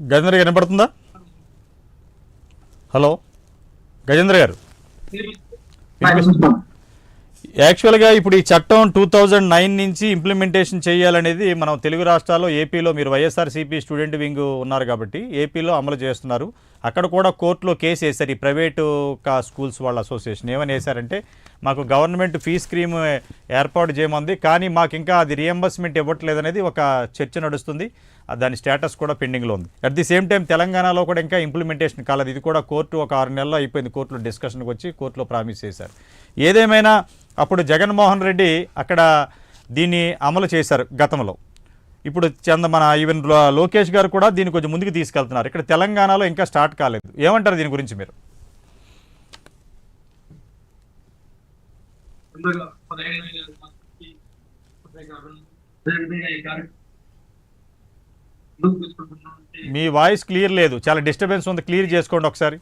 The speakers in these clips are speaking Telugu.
గజేంద్ర గారు వినపడుతుందా? హలో గజేంద్ర గారు. యాక్చువల్గా ఇప్పుడు ఈ చట్టం టూ థౌజండ్ నైన్ నుంచి ఇంప్లిమెంటేషన్ చేయాలనేది మనం తెలుగు రాష్ట్రాల్లో ఏపీలో మీరు వైఎస్ఆర్సీపీ స్టూడెంట్ వింగ్ ఉన్నారు కాబట్టి ఏపీలో అమలు చేస్తున్నారు. అక్కడ కూడా కోర్టులో కేసు వేశారు. ఈ ప్రైవేటు కా స్కూల్స్ వాళ్ళ అసోసియేషన్ ఏమని వేశారంటే మాకు గవర్నమెంట్ ఫీ స్కీమ్ ఏర్పాటు చేయమంది కానీ మాకు ఇంకా అది రియంబర్స్మెంట్ ఇవ్వట్లేదు అనేది ఒక చర్చ నడుస్తుంది. దాని స్టేటస్ కూడా పెండింగ్లో ఉంది. అట్ ది సేమ్ టైం తెలంగాణలో కూడా ఇంకా ఇంప్లిమెంటేషన్ కాలేదు. ఇది కూడా కోర్టు ఒక ఆరు నెలల్లో అయిపోయింది. కోర్టులో డిస్కషన్కి వచ్చి కోర్టులో ప్రామిస్ చేశారు. ఏదేమైనా అప్పుడు జగన్మోహన్ రెడ్డి అక్కడ దీన్ని అమలు చేశారు గతంలో. ఇప్పుడు చంద మన ఈవెన్ లోకేష్ గారు కూడా దీన్ని కొంచెం ముందుకు తీసుకెళ్తున్నారు. ఇక్కడ తెలంగాణలో ఇంకా స్టార్ట్ కాలేదు. ఏమంటారు దీని గురించి మీరు? మీ వాయిస్ క్లియర్ లేదు. చాలా డిస్టర్బెన్స్ ఉంది. క్లియర్ చేసుకోండి ఒకసారి.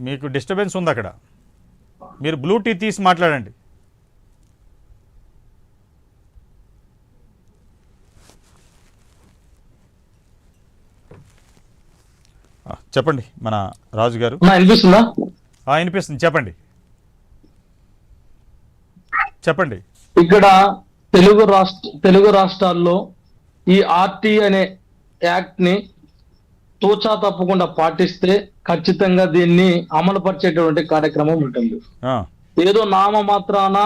మీకు డిస్టర్బెన్స్ ఉంది అక్కడ. మీరు బ్లూటూత్ తీసి మాట్లాడండి. చెప్పండి మన రాజు గారు. వినిపిస్తుంది? చెప్పండి. చెప్పండి. ఇక్కడ తెలుగు రాష్ట్ర తెలుగు రాష్ట్రాల్లో ఈ ఆర్టీ అనే యాక్ట్ని తూచా తప్పకుండా పాటిస్తే ఖచ్చితంగా దీన్ని అమలు పరిచేటువంటి కార్యక్రమం ఉంటుంది. ఏదో నామ మాత్రాన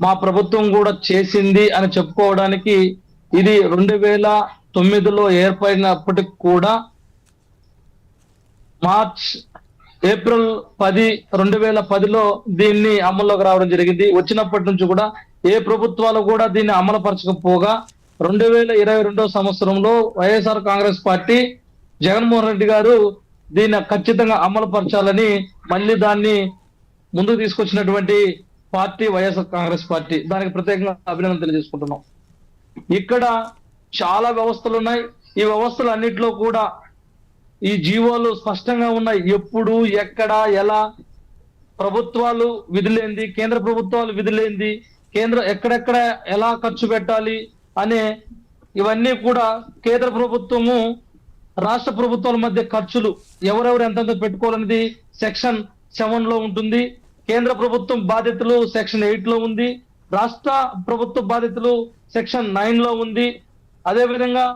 మా ప్రభుత్వం కూడా చేసింది అని చెప్పుకోవడానికి ఇది రెండు వేల తొమ్మిదిలో ఏర్పడినప్పటికి కూడా మార్చ్ ఏప్రిల్ పది రెండు వేల పదిలో దీన్ని అమల్లోకి రావడం జరిగింది. వచ్చినప్పటి నుంచి కూడా ఏ ప్రభుత్వాలు కూడా దీన్ని అమలుపరచకపోగా రెండు వేల ఇరవై రెండో సంవత్సరంలో YSR Congress party Jaganmohan Reddy garu దీన్ని ఖచ్చితంగా అమలుపరచాలని మళ్ళీ దాన్ని ముందుకు తీసుకొచ్చినటువంటి పార్టీ వైఎస్ఆర్ కాంగ్రెస్ పార్టీ. దానికి ప్రత్యేకంగా అభినందన తెలియజేసుకుంటున్నాం. ఇక్కడ చాలా వ్యవస్థలు ఉన్నాయి. ఈ వ్యవస్థలు అన్నింటిలో కూడా ఈ జీవోలు స్పష్టంగా ఉన్నాయి. ఎప్పుడు ఎక్కడ ఎలా ప్రభుత్వాలు విధులేంది కేంద్ర ప్రభుత్వాలు విధులేంది కేంద్ర ఎక్కడెక్కడ ఎలా ఖర్చు పెట్టాలి అనే ఇవన్నీ కూడా కేంద్ర ప్రభుత్వము రాష్ట్ర ప్రభుత్వాల మధ్య ఖర్చులు ఎవరెవరు ఎంతెంత పెట్టుకోవాలనేది సెక్షన్ సెవెన్లో ఉంటుంది. కేంద్ర ప్రభుత్వం బాధ్యతలు సెక్షన్ ఎయిట్లో ఉంది. రాష్ట్ర ప్రభుత్వ బాధ్యతలు సెక్షన్ నైన్లో ఉంది. అదేవిధంగా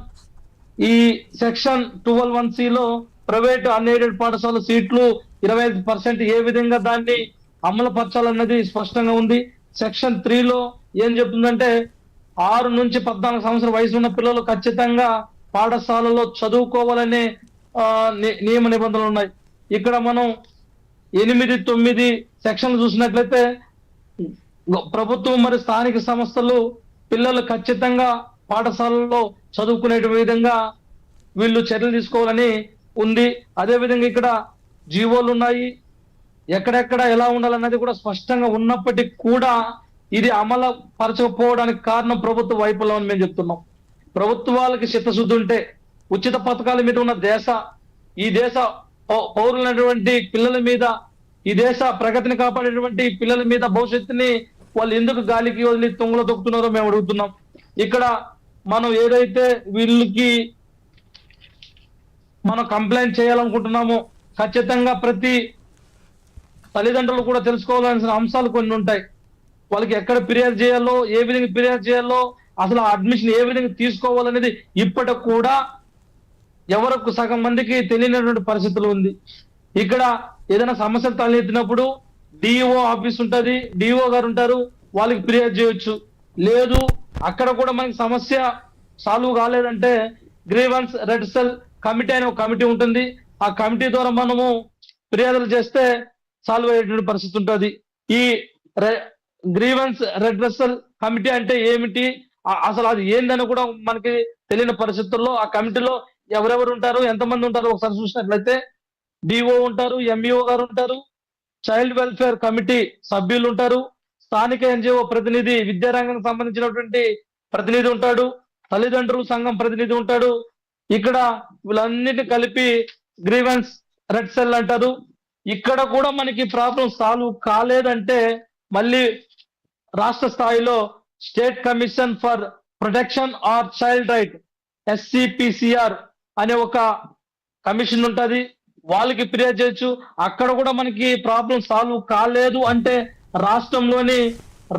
ఈ సెక్షన్ ట్వెల్వ్ వన్లో ప్రైవేట్ అన్ఎయిడెడ్ పాఠశాల సీట్లు ఇరవై ఐదు పర్సెంట్ ఏ విధంగా దాన్ని అమలు పరచాలన్నది స్పష్టంగా ఉంది. సెక్షన్ త్రీలో ఏం చెప్తుందంటే ఆరు నుంచి పద్నాలుగు సంవత్సరాల వయసు ఉన్న పిల్లలు ఖచ్చితంగా పాఠశాలలో చదువుకోవాలనే ని- నియమ నిబంధనలు ఉన్నాయి. ఇక్కడ మనం ఎనిమిది తొమ్మిది సెక్షన్లు చూసినట్లయితే ప్రభుత్వం మరియు స్థానిక సంస్థలు పిల్లలు ఖచ్చితంగా పాఠశాలలో చదువుకునే విధంగా వీళ్ళు చర్యలు తీసుకోవాలని ఉంది. అదేవిధంగా ఇక్కడ జీవోలు ఉన్నాయి. ఎక్కడెక్కడ ఎలా ఉండాలన్నది కూడా స్పష్టంగా ఉన్నప్పటికీ కూడా ఇది అమలు పరచకపోవడానికి కారణం ప్రభుత్వ వైఫల్యం అని మేము చెప్తున్నాం. ప్రభుత్వాలకి చిత్తశుద్ధి ఉంటే ఉచిత పథకాల మీద ఉన్న దేశ ఈ దేశ పౌరులైనటువంటి పిల్లల మీద ఈ దేశ ప్రగతిని కాపాడేటువంటి పిల్లల మీద భవిష్యత్తుని వాళ్ళు ఎందుకు గాలికి వదిలి తుంగలో తొక్కుతున్నారో మేము అడుగుతున్నాం. ఇక్కడ మనం ఏదైతే వీళ్ళకి మనం కంప్లైంట్ చేయాలనుకుంటున్నామో ఖచ్చితంగా ప్రతి తల్లిదండ్రులు కూడా తెలుసుకోవాల్సిన అంశాలు కొన్ని ఉంటాయి. వాళ్ళకి ఎక్కడ ఫిర్యాదు చేయాలో ఏ విధంగా ఫిర్యాదు చేయాలో అసలు అడ్మిషన్ ఏ విధంగా తీసుకోవాలనేది ఇప్పటికి కూడా ఎవరికి సగం మందికి తెలియనటువంటి పరిస్థితులు ఉంది. ఇక్కడ ఏదైనా సమస్యలు తలెత్తినప్పుడు డిఓ ఆఫీస్ ఉంటుంది డిఓ గారు ఉంటారు వాళ్ళకి ఫిర్యాదు చేయొచ్చు. లేదు అక్కడ కూడా మనకి సమస్య సాల్వ్ కాలేదంటే గ్రీవెన్స్ రెడ్ సెల్ కమిటీ అనే ఒక కమిటీ ఉంటుంది. ఆ కమిటీ ద్వారా మనము ఫిర్యాదులు చేస్తే సాల్వ్ అయ్యేటువంటి పరిస్థితి ఉంటుంది. ఈ గ్రీవెన్స్ రెడ్రెసల్ కమిటీ అంటే ఏమిటి? అసలు అది ఏందని కూడా మనకి తెలియని పరిస్థితుల్లో ఆ కమిటీలో ఎవరెవరు ఉంటారు? ఎంతమంది ఉంటారు? ఒకసారి చూసినట్లయితే డిఓ ఉంటారు ఎంఈఓ గారు ఉంటారు చైల్డ్ వెల్ఫేర్ కమిటీ సభ్యులు ఉంటారు స్థానిక ఎన్జిఓ ప్రతినిధి విద్యారంగానికి సంబంధించినటువంటి ప్రతినిధి ఉంటాడు తల్లిదండ్రుల సంఘం ప్రతినిధి ఉంటాడు. ఇక్కడ వీళ్ళన్నిటి కలిపి గ్రీవెన్స్ రెడ్ సెల్ అంటారు. ఇక్కడ కూడా మనకి ప్రాబ్లం సాల్వ్ కాలేదంటే మళ్ళీ రాష్ట్ర స్థాయిలో state commission for protection or child right SCPCR అనే ఒక కమిషన్ ఉంటుంది. వాళ్ళకి ఫిర్యాదు చేయొచ్చు. అక్కడ కూడా మనకి ప్రాబ్లం సాల్వ్ కాలేదు అంటే రాష్ట్రంలోని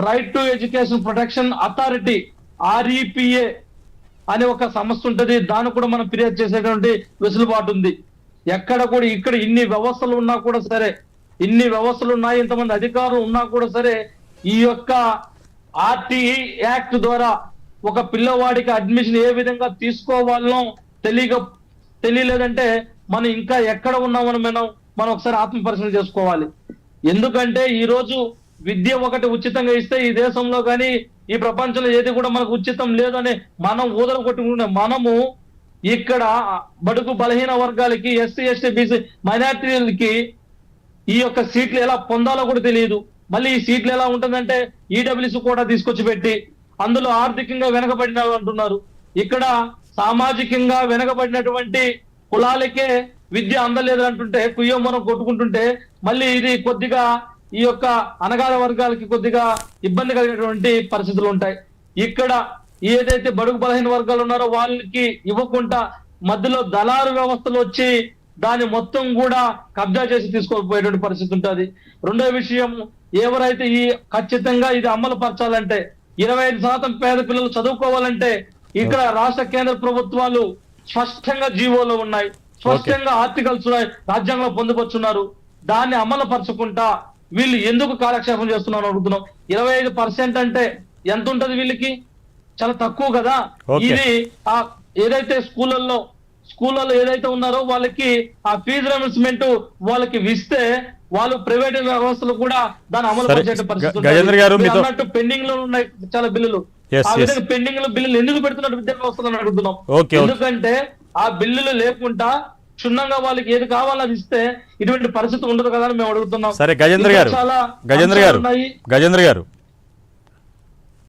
right to education protection authority REPA అనే ఒక సంస్థ ఉంటుంది. దాన్ని కూడా మనం ఫిర్యాదు చేసేటువంటి వెసులుబాటు ఉంది. ఎక్కడ కూడా ఇక్కడ ఇన్ని వ్యవస్థలు ఉన్నా కూడా సరే ఇన్ని వ్యవస్థలు ఉన్నాయి ఇంతమంది అధికారులు ఉన్నా కూడా సరే ఈ యొక్క ఆర్టీఈ యాక్ట్ ద్వారా ఒక పిల్లవాడికి అడ్మిషన్ ఏ విధంగా తీసుకోవాలనో తెలియక తెలియలేదంటే మనం ఇంకా ఎక్కడ ఉన్నామని మనం మనం ఒకసారి ఆత్మ పరిశీలన చేసుకోవాలి. ఎందుకంటే ఈ రోజు విద్య ఒకటి ఉచితంగా ఇస్తే ఈ దేశంలో కానీ ఈ ప్రపంచంలో ఏది కూడా మనకు ఉచితం లేదని మనం ఊదలు కొట్టుకుంటే మనము ఇక్కడ బడుగు బలహీన వర్గాలకి ఎస్సీ ఎస్టీ బీసీ మైనార్టీలకి ఈ యొక్క సీట్లు ఎలా పొందాలో కూడా తెలియదు. మళ్ళీ ఈ సీట్లు ఎలా ఉంటుందంటే ఈడబ్ల్యూసీ కూడా తీసుకొచ్చి పెట్టి అందులో ఆర్థికంగా వెనకబడిన అంటున్నారు. ఇక్కడ సామాజికంగా వెనకబడినటువంటి కులాలకే విద్య అందలేదు అంటుంటే కుయ్యం మనం కొట్టుకుంటుంటే మళ్ళీ ఇది కొద్దిగా ఈ యొక్క అనగాల వర్గాలకి కొద్దిగా ఇబ్బంది కలిగినటువంటి పరిస్థితులు ఉంటాయి. ఇక్కడ ఏదైతే బడుగు బలహీన వర్గాలు ఉన్నారో వాళ్ళకి ఇవ్వకుండా మధ్యలో దళారు వ్యవస్థలు వచ్చి దాన్ని మొత్తం కూడా కబ్జా చేసి తీసుకోపోయేటువంటి పరిస్థితి ఉంటుంది. రెండో విషయం ఎవరైతే ఈ ఖచ్చితంగా ఇది అమలు పరచాలంటే ఇరవై ఐదు శాతం పేద పిల్లలు చదువుకోవాలంటే ఇక్కడ రాష్ట్ర కేంద్ర ప్రభుత్వాలు స్పష్టంగా జీవోలో ఉన్నాయి. స్పష్టంగా ఆర్టికల్స్ ఉన్నాయి రాజ్యాంగంలో పొందుపరుచున్నారు. దాన్ని అమలు పరచుకుంటా వీళ్ళు ఎందుకు కాలక్షేపం చేస్తున్నారు అడుగుతున్నాం. ఇరవై ఐదు పర్సెంట్ అంటే ఎంత ఉంటది వీళ్ళకి? చాలా తక్కువ కదా. ఇది ఆ ఏదైతే స్కూళ్ళల్లో స్కూళ్ళలో ఏదైతే ఉన్నారో వాళ్ళకి ఆ ఫీజు రియంబర్స్మెంట్ వాళ్ళకి ఇస్తే వాళ్ళు ప్రైవేట్ వ్యవస్థలు కూడా దాన్ని అమలు పరిచే పరిస్థితి అన్నట్టు పెండింగ్లో ఉన్నాయి చాలా బిల్లులు ఆ. విధంగా పెండింగ్లో బిల్లులు ఎందుకు పెడుతున్నారు విద్యా వ్యవస్థలను అడుగుతున్నాం. ఎందుకంటే ఆ బిల్లులు లేకుండా క్షుణ్ణంగా వాళ్ళకి ఏది కావాలో అది ఇస్తే ఇటువంటి పరిస్థితి ఉండదు కదా అని మేము అడుగుతున్నాం సరే గజేంద్ర గారు చాలా గజేంద్ర గారు. గజేంద్ర గారు